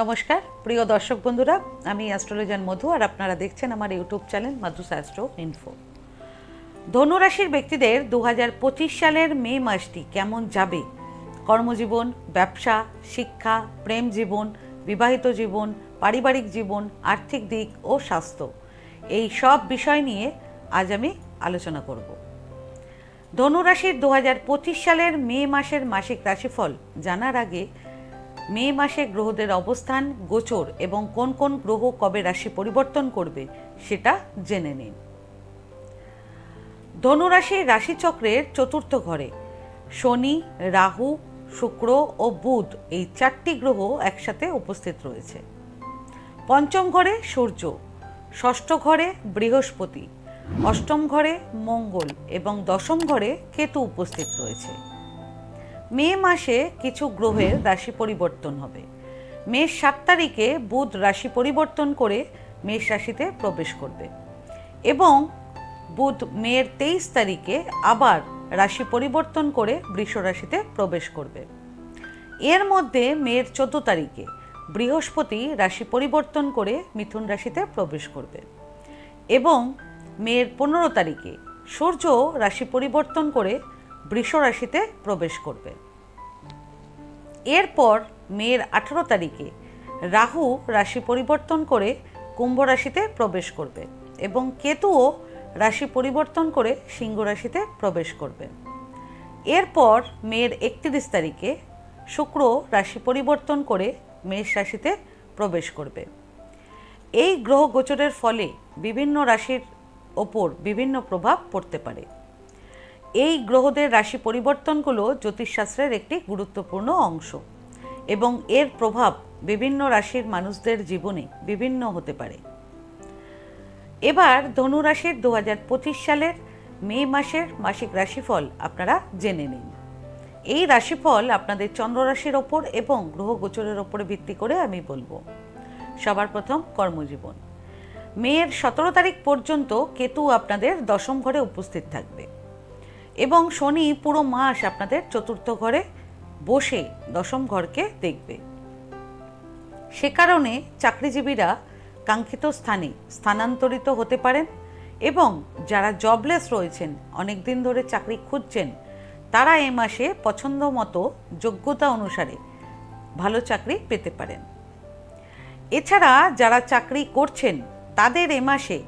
নমস্কার, প্রিয় দর্শক বন্ধুরা, আমি অ্যাস্ট্রোলজার মধু আর আপনারা দেখছেন আমার YouTube channel Madhu's astro info. ধনুরাশির ব্যক্তিদের দু হাজার পঁচিশ সালের মে মাসটি কেমন যাবে? কর্মজীবন, ব্যবসা, শিক্ষা, প্রেম জীবন, বিবাহিত জীবন, পারিবারিক জীবন, আর্থিক দিক ও স্বাস্থ্য। এই সব বিষয় নিয়ে আজ আমি আলোচনা করব। ধনুরাশির দু হাজার পঁচিশ সালের মে মাসের মাসিক রাশিফল জানার আগে মে মাসে গ্রহদের অবস্থান, গোচর এবং কোন কোন গ্রহ কবে রাশি পরিবর্তন করবে সেটা জেনে নিন। ধনুরাশি রাশিচক্রের চতুর্থ ঘরে শনি, রাহু, শুক্র ও বুধ এই চারটি গ্রহ একসাথে উপস্থিত রয়েছে। পঞ্চম ঘরে সূর্য, ষষ্ঠ ঘরে বৃহস্পতি, অষ্টম ঘরে মঙ্গল এবং দশম ঘরে কেতু উপস্থিত রয়েছে। মে মাসে কিছু গ্রহের রাশি পরিবর্তন হবে। মে সাত তারিখে বুধ রাশি পরিবর্তন করে মেষ রাশিতে প্রবেশ করবে এবং বুধ মেয়ের তেইশ তারিখে আবার রাশি পরিবর্তন করে বৃষ রাশিতে প্রবেশ করবে। এর মধ্যে মেয়ের চোদ্দ তারিখে বৃহস্পতি রাশি পরিবর্তন করে মিথুন রাশিতে প্রবেশ করবে এবং মেয়ের পনেরো তারিখে সূর্য রাশি পরিবর্তন করে বৃষ রাশিতে প্রবেশ করবে। এরপর মেয়ের আঠেরো তারিখে রাহু রাশি পরিবর্তন করে কুম্ভ রাশিতে প্রবেশ করবে এবং কেতুও রাশি পরিবর্তন করে সিংহ রাশিতে প্রবেশ করবে। এরপর মেয়ের একত্রিশ তারিখে শুক্র রাশি পরিবর্তন করে মেষ রাশিতে প্রবেশ করবে। এই গ্রহ গোচরের ফলে বিভিন্ন রাশির ওপর বিভিন্ন প্রভাব পড়তে পারে। এই গ্রহদের রাশি পরিবর্তনগুলো জ্যোতিষশাস্ত্রের একটি গুরুত্বপূর্ণ অংশ এবং এর প্রভাব বিভিন্ন রাশির মানুষদের জীবনে বিভিন্ন হতে পারে। এবার ধনুরাশির দু হাজার পঁচিশ সালের মে মাসের মাসিক রাশিফল আপনারা জেনে নিন। এই রাশিফল আপনাদের চন্দ্ররাশির ওপর এবং গ্রহ গোচরের ওপরে ভিত্তি করে আমি বলব। সবার প্রথম কর্মজীবন। মেয়ের সতেরো তারিখ পর্যন্ত কেতু আপনাদের দশম ঘরে উপস্থিত থাকবে। এবং শনি পুরো মাস আপনাদের চতুর্থ ঘরে বসে দশম ঘরকে দেখবে। সে কারণে চাকরিজীবীরা কাঙ্ক্ষিত স্থানে স্থানান্তরিত হতে পারেন এবং যারা জবলেস রয়েছেন, অনেক দিন ধরে চাকরি খুঁজছেন, তারা এ মাসে পছন্দ মতো যোগ্যতা অনুসারে ভালো চাকরি পেতে পারেন। এছাড়া যারা চাকরি করছেন, তাদের এ মাসে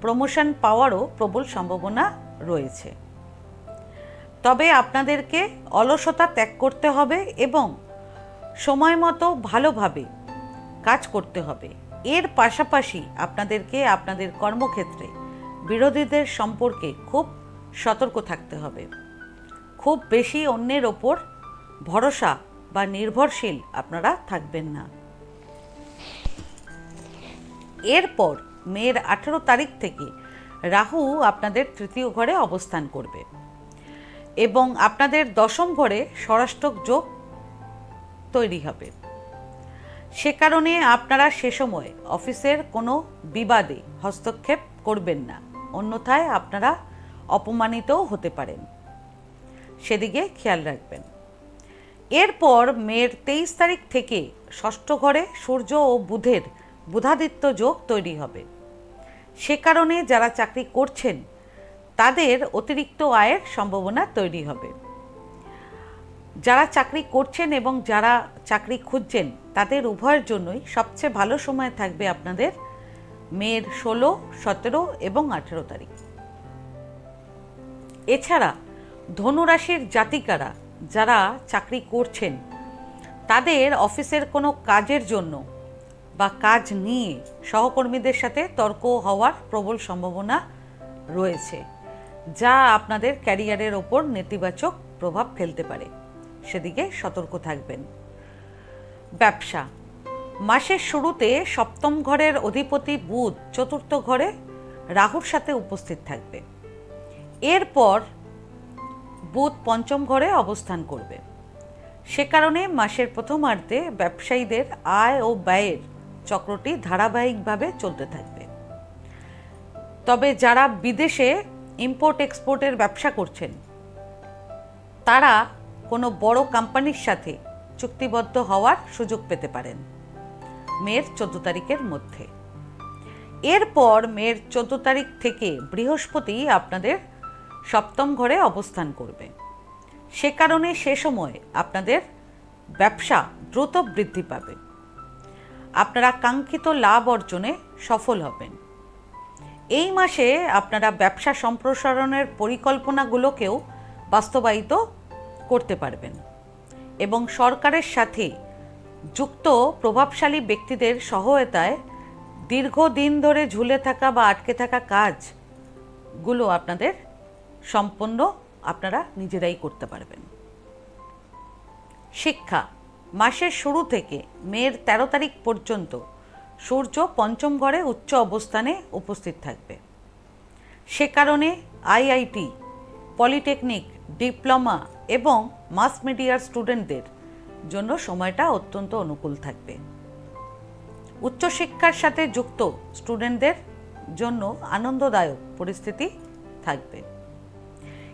প্রমোশন পাওয়ারও প্রবল সম্ভাবনা রয়েছে। তবে আপনাদেরকে অলসতা ত্যাগ করতে হবে এবং সময় মতো ভালোভাবে কাজ করতে হবে। এর পাশাপাশি আপনাদেরকে আপনাদের কর্মক্ষেত্রে বিরোধীদের সম্পর্কে খুব সতর্ক থাকতে হবে। খুব বেশি অন্যের ওপর ভরসা বা নির্ভরশীল আপনারা থাকবেন না। এরপর মেয়ের আঠেরো তারিখ থেকে রাহু আপনাদের তৃতীয় ঘরে অবস্থান করবে। এবং আপনাদের দশম ঘরে ষড়াষ্টক যোগ তৈরি হবে। সে কারণে আপনারা সে সময় অফিসের কোনো বিবাদে হস্তক্ষেপ করবেন না। অন্যথায় আপনারা অপমানিতও হতে পারেন। সেদিকে খেয়াল রাখবেন। এরপর মেয়ের তেইশ তারিখ থেকে ষষ্ঠ ঘরে সূর্য ও বুধের বুধাদিত্য যোগ তৈরি হবে। সে কারণে যারা চাকরি করছেন তাদের অতিরিক্ত আয়ের সম্ভাবনা তৈরি হবে। যারা চাকরি করছেন এবং যারা চাকরি খুঁজছেন, তাদের উভয়ের জন্যই সবচেয়ে ভালো সময় থাকবে আপনাদের মেয়ের ষোলো, সতেরো এবং আঠেরো তারিখ। এছাড়া ধনুরাশির জাতিকারা যারা চাকরি করছেন, তাদের অফিসের কোনো কাজের জন্য বা কাজ নিয়ে সহকর্মীদের সাথে তর্ক হওয়ার প্রবল সম্ভাবনা রয়েছে। যা আপনাদের ক্যারিয়ারের ওপর নেতিবাচক প্রভাব ফেলতে পারে। সেদিকে সতর্ক থাকবেন। ব্যবসা। মাসের শুরুতে সপ্তম ঘরের অধিপতি বুধ চতুর্থ ঘরে রাহুর সাথে উপস্থিত থাকবে। এরপর বুধ পঞ্চম ঘরে অবস্থান করবে। সে কারণে মাসের প্রথমার্ধে ব্যবসায়ীদের আয় ও ব্যয়ের চক্রটি ধারাবাহিকভাবে চলতে থাকবে। তবে যারা বিদেশে ইম্পোর্ট এক্সপোর্টের ব্যবসা করছেন। তারা কোনো বড় কোম্পানির সাথে চুক্তিবদ্ধ হওয়ার সুযোগ পেতে পারেন মেয়ের চোদ্দ তারিখের মধ্যে। এরপর মেয়ের চোদ্দ তারিখ থেকে বৃহস্পতি আপনাদের সপ্তম ঘরে অবস্থান করবে। সে কারণে সে সময় আপনাদের ব্যবসা দ্রুত বৃদ্ধি পাবে। আপনারা কাঙ্ক্ষিত লাভ অর্জনে সফল হবেন। এই মাসে আপনারা ব্যবসা সম্প্রসারণের পরিকল্পনাগুলোকেও বাস্তবায়িত করতে পারবেন এবং সরকারের সাথে যুক্ত প্রভাবশালী ব্যক্তিদের সহায়তায় দীর্ঘদিন ধরে ঝুলে থাকা বা আটকে থাকা কাজগুলো আপনাদের সম্পন্ন আপনারা নিজেরাই করতে পারবেন। শিক্ষা, মাসের শুরু থেকে মের ১৩ তারিখ পর্যন্ত সূর্য পঞ্চম ঘরে উচ্চ অবস্থানে উপস্থিত থাকবে। সে কারণে আইআইটি, পলিটেকনিক, ডিপ্লোমা এবং মাস মিডিয়ার স্টুডেন্টদের জন্য সময়টা অত্যন্ত অনুকূল থাকবে। উচ্চশিক্ষার সাথে যুক্ত স্টুডেন্টদের জন্য আনন্দদায়ক পরিস্থিতি থাকবে।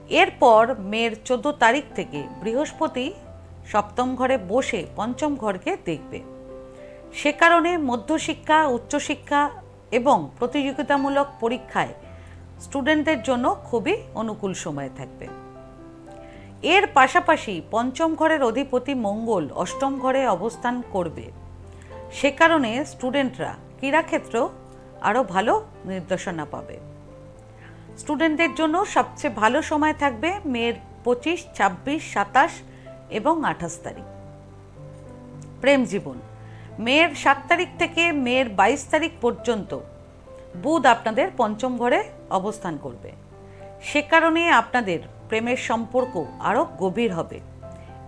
এরপর মের চোদ্দ তারিখ থেকে বৃহস্পতি সপ্তম ঘরে বসে পঞ্চম ঘরকে দেখবে। সে কারণে মধ্যশিক্ষা, উচ্চশিক্ষা এবং প্রতিযোগিতামূলক পরীক্ষায় স্টুডেন্টদের জন্য খুবই অনুকূল সময় থাকবে। এর পাশাপাশি পঞ্চম ঘরের অধিপতি মঙ্গল অষ্টম ঘরে অবস্থান করবে। সে কারণে স্টুডেন্টরা ক্রীড়াক্ষেত্রেও আরও ভালো নির্দেশনা পাবে। স্টুডেন্টদের জন্য সবচেয়ে ভালো সময় থাকবে মেয়ের পঁচিশ, ছাব্বিশ, সাতাশ এবং আঠাশ তারিখ। প্রেম জীবন। মেয়ের সাত তারিখ থেকে মেয়ের বাইশ তারিখ পর্যন্ত বুধ আপনাদের পঞ্চম ঘরে অবস্থান করবে। সে কারণে আপনাদের প্রেমের সম্পর্ক আরও গভীর হবে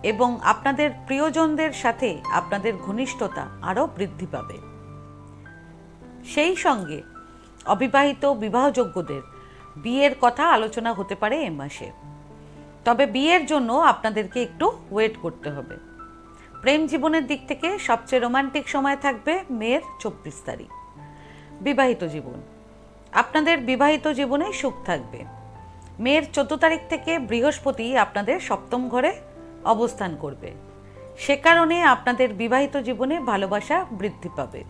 এবং আপনাদের প্রিয়জনদের সাথে আপনাদের ঘনিষ্ঠতা আরও বৃদ্ধি পাবে। সেই সঙ্গে অবিবাহিত বিবাহযোগ্যদের বিয়ের কথা আলোচনা হতে পারে এ মাসে। তবে বিয়ের জন্য আপনাদেরকে একটু ওয়েট করতে হবে। প্রেম জীবনের দিক থেকে সবচেয়ে রোমান্টিক সময় থাকবে মেয়ের চব্বিশ তারিখ। বিবাহিত জীবন। আপনাদের বিবাহিত জীবনে সুখ থাকবে। মেয়ের চোদ্দ তারিখ থেকে বৃহস্পতি আপনাদের সপ্তম ঘরে অবস্থান করবে। সে কারণে আপনাদের বিবাহিত জীবনে ভালোবাসা বৃদ্ধি পাবে।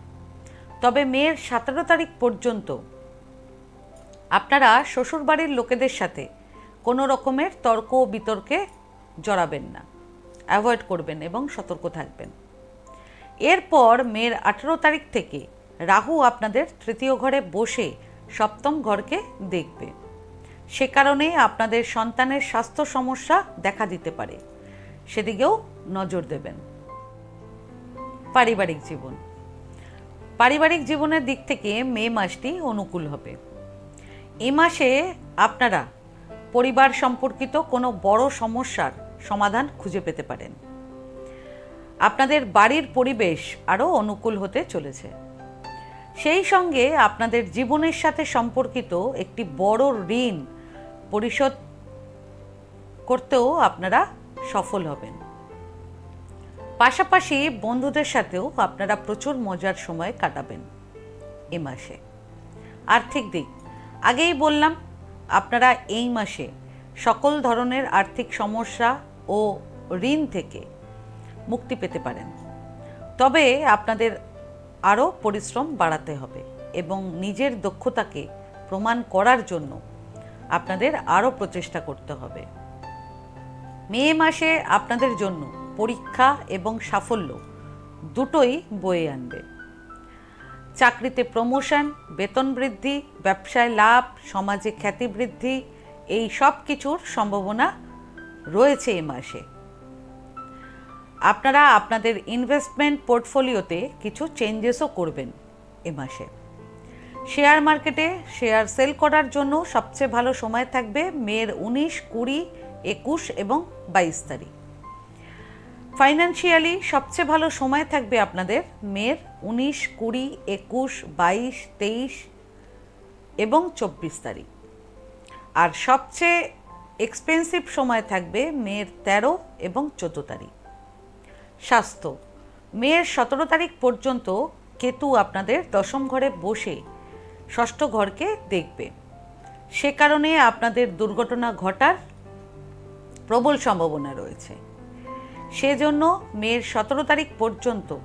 তবে মেয়ের সতেরো তারিখ পর্যন্ত আপনারা শ্বশুরবাড়ির লোকেদের সাথে কোনো রকমের তর্ক বিতর্কে জড়াবেন না। অ্যাভয়েড করবেন এবং সতর্ক থাকবেন। এরপর মেয়ের আঠেরো তারিখ থেকে রাহু আপনাদের তৃতীয় ঘরে বসে সপ্তম ঘরকে দেখবে। সে কারণে আপনাদের সন্তানের স্বাস্থ্য সমস্যা দেখা দিতে পারে। সেদিকেও নজর দেবেন। পারিবারিক জীবন। পারিবারিক জীবনের দিক থেকে মে মাসটি অনুকূল হবে। এ মাসে আপনারা পরিবার সম্পর্কিত কোনো বড় সমস্যার সমাধান খুঁজে পেতে পারেন। আপনাদের বাড়ির পরিবেশ আরও অনুকূল হতে চলেছে। সেই সঙ্গে আপনাদের জীবনের সাথে সম্পর্কিত একটি বড় ঋণ পরিশোধ করতেও আপনারা সফল হবেন। পাশাপাশি বন্ধুদের সাথেও আপনারা প্রচুর মজার সময় কাটাবেন এ মাসে। আর্থিক দিক, আগেই বললাম, আপনারা এই মাসে সকল ধরনের আর্থিক সমস্যা ও ঋণ থেকে মুক্তি পেতে পারেন। তবে আপনাদের আরও পরিশ্রম বাড়াতে হবে এবং নিজের দক্ষতাকে প্রমাণ করার জন্য আপনাদের আরও প্রচেষ্টা করতে হবে। মে মাসে আপনাদের জন্য পরীক্ষা এবং সাফল্য দুটোই বয়ে আনবে। চাকরিতে প্রমোশন, বেতন বৃদ্ধি, ব্যবসায় লাভ, সমাজে খ্যাতি বৃদ্ধি, এই সব কিছুর সম্ভাবনা রয়েছে এ মাসে। আপনারা আপনাদের ইনভেস্টমেন্ট পোর্টফোলিওতে কিছু চেঞ্জেসও করবেন এ মাসে। শেয়ার মার্কেটে শেয়ার সেল করার জন্য সবচেয়ে ভালো সময় থাকবে মের উনিশ, কুড়ি, একুশ এবং বাইশ তারিখ। ফাইন্যান্সিয়ালি সবচেয়ে ভালো সময় থাকবে আপনাদের মের উনিশ, কুড়ি, একুশ, বাইশ, তেইশ এবং চব্বিশ তারিখ। আর সবচেয়ে এক্সপেন্সিভ সময় থাকবে মেয়ের তেরো এবং চোদ্দ তারিখ। স্বাস্থ্য। মেয়ের সতেরো তারিখ পর্যন্ত কেতু আপনাদের দশম ঘরে বসে ষষ্ঠ ঘরকে দেখবে। সে কারণে আপনাদের দুর্ঘটনা ঘটার প্রবল সম্ভাবনা রয়েছে। সেজন্য মেয়ের সতেরো তারিখ পর্যন্ত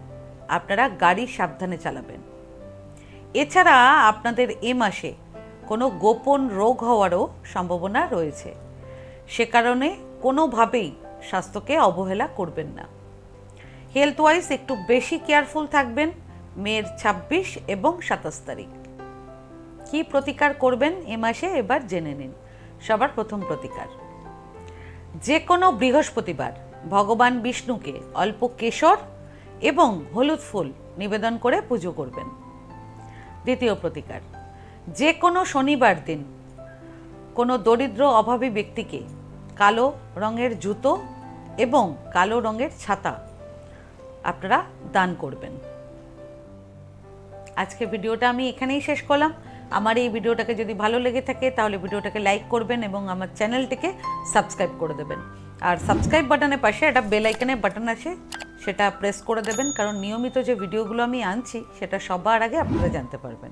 আপনারা গাড়ি সাবধানে চালাবেন। এছাড়া আপনাদের এ মাসে কোনো গোপন রোগ হওয়ারও সম্ভাবনা রয়েছে। সে কারণে কোনোভাবেই স্বাস্থ্যকে অবহেলা করবেন না। হেলথ ওয়াইজ একটু বেশি কেয়ারফুল থাকবেন, মেয়ের ছাব্বিশ এবং সাতাশ তারিখ। কি প্রতিকার করবেন এ মাসে এবার জেনে নিন। সবার প্রথম প্রতিকার। যে কোনো বৃহস্পতিবার ভগবান বিষ্ণুকে অল্প কেশর এবং হলুদ ফুল নিবেদন করে পুজো করবেন। দ্বিতীয় প্রতিকার যে কোনো শনিবার দিন কোনো দরিদ্র অভাবী ব্যক্তিকে কালো রঙের জুতো এবং কালো রঙের ছাতা আপনারা দান করবেন। আজকে ভিডিওটা আমি এখানেই শেষ করলাম। আমার এই ভিডিওটাকে যদি ভালো লেগে থাকে তাহলে ভিডিওটাকে লাইক করবেন এবং আমার চ্যানেলটিকে সাবস্ক্রাইব করে দেবেন। আর সাবস্ক্রাইব বাটনের পাশে একটা বেল আইকনের বাটন আছে, সেটা প্রেস করে দেবেন, কারণ নিয়মিত যে ভিডিওগুলো আমি আনছি, সেটা সবার আগে আপনারা জানতে পারবেন।